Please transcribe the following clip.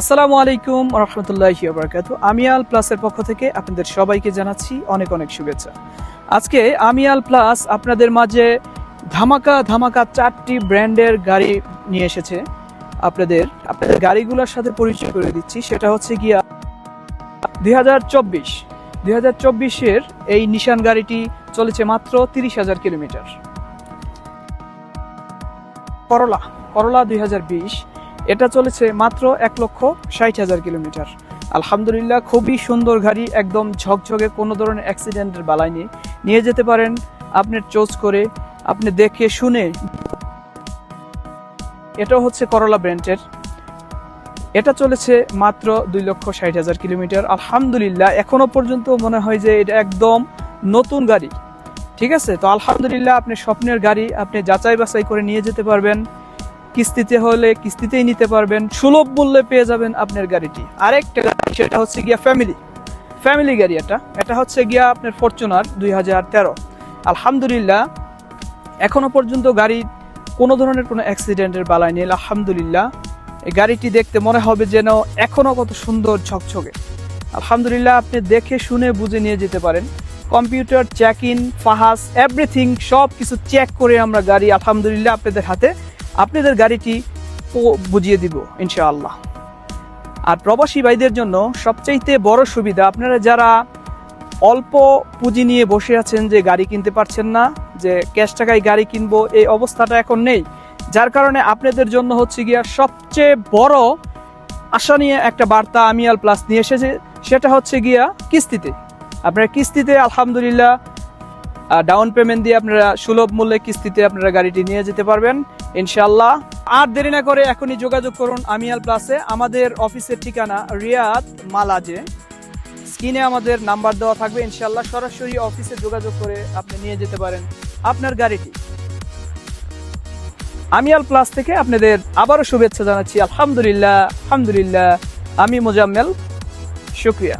আসসালামু আলাইকুম রহমতুল্লাহ বারকাত আমিয়াল প্লাসের পক্ষ থেকে আপনাদের সবাইকে জানাচ্ছি অনেক অনেক শুভেচ্ছা। আজকে আমিয়াল প্লাস আপনাদের মাঝে ধামাকা ধামাকা চারটি ব্র্যান্ডের গাড়ি নিয়ে এসেছে। আপনাদের আপনাদের গাড়িগুলোর সাথে পরিচয় করে দিচ্ছি। সেটা হচ্ছে গিয়া দুই হাজার চব্বিশ। দুই হাজার চব্বিশের এই নিশান গাড়িটি চলেছে মাত্র তিরিশ হাজার কিলোমিটার। করলা করলা দুই হাজার বিশ। এটা চলেছে মাত্র এক লক্ষ ষাট হাজার কিলোমিটার। আলহামদুলিল্লাহ, খুবই সুন্দর গাড়ি, একদম ঝকঝকে, কোনো ধরনের অ্যাক্সিডেন্টের বালাই নেই। নিয়ে যেতে পারেন, আপনি চোজ করে, আপনি দেখে শুনে। এটা হচ্ছে করলা ব্র্যান্ডের এটা চলেছে মাত্র দুই লক্ষ ষাট হাজার কিলোমিটার। আলহামদুলিল্লাহ, এখনও পর্যন্ত মনে হয় যে এটা একদম নতুন গাড়ি। ঠিক আছে? তো আলহামদুলিল্লাহ, আপনি স্বপ্নের গাড়ি, আপনি যাচাই বাছাই করে নিয়ে যেতে পারবেন। কিস্তিতে হলে কিস্তিতেই নিতে পারবেন, সুলভ মূল্যে পেয়ে যাবেন আপনার গাড়িটি। আরেকটা গাড়ি, সেটা হচ্ছে গিয়া ফ্যামিলি ফ্যামিলি গাড়ি এটা। এটা হচ্ছে গিয়া আপনার ফরচুনার দুই হাজার তেরো। আলহামদুলিল্লাহ, এখনও পর্যন্ত গাড়ির কোনো ধরনের কোনো অ্যাক্সিডেন্টের বালাই নেই। আলহামদুলিল্লাহ, এই গাড়িটি দেখতে মনে হবে যেন এখনও কত সুন্দর ঝকঝকে। আলহামদুলিল্লাহ, আপনি দেখে শুনে বুঝে নিয়ে যেতে পারেন। কম্পিউটার চেক ইন ফাহাস এভরিথিং সব কিছু চেক করে আমরা গাড়ি, আলহামদুলিল্লাহ, আপনাদের হাতে আপনাদের গাড়িটি বুঝিয়ে দিব, ইনশাআল্লাহ। আর প্রবাসী ভাইদের জন্য সবচাইতে বড় সুবিধা, আপনারা যারা অল্প পুঁজি নিয়ে বসে আছেন যে গাড়ি কিনতে পারছেন না, যে ক্যাশ টাকায় গাড়ি কিনবো, এই অবস্থাটা এখন নেই। যার কারণে আপনাদের জন্য হচ্ছে গিয়া সবচেয়ে বড় আশা নিয়ে একটা বার্তা আমি আমিয়াল প্লাস নিয়ে এসেছে, সেটা হচ্ছে গিয়া কিস্তিতে। আপনারা কিস্তিতে আলহামদুলিল্লাহ ডাউন পেমেন্ট দিয়ে আপনারা সুলভ মূল্যে কিস্তিতে আপনারা গাড়িটি নিয়ে যেতে পারবেন। ইনশাল্লাহ আর দেরি না করে এখনই যোগাযোগ করুন আমিয়াল প্লাসে আমাদের অফিসের ঠিকানা রিয়াদ মালাজে। স্ক্রিনে আমাদের নাম্বার দেওয়া থাকবে। ইনশাল্লাহ সরাসরি অফিসে যোগাযোগ করে আপনি নিয়ে যেতে পারেন আপনার গাড়িটি। আমিয়াল প্লাস থেকে আপনাদের আবারও শুভেচ্ছা জানাচ্ছি। আলহামদুলিল্লাহ আলহামদুলিল্লাহ। আমি মোজাম্মেল। শুক্রিয়া।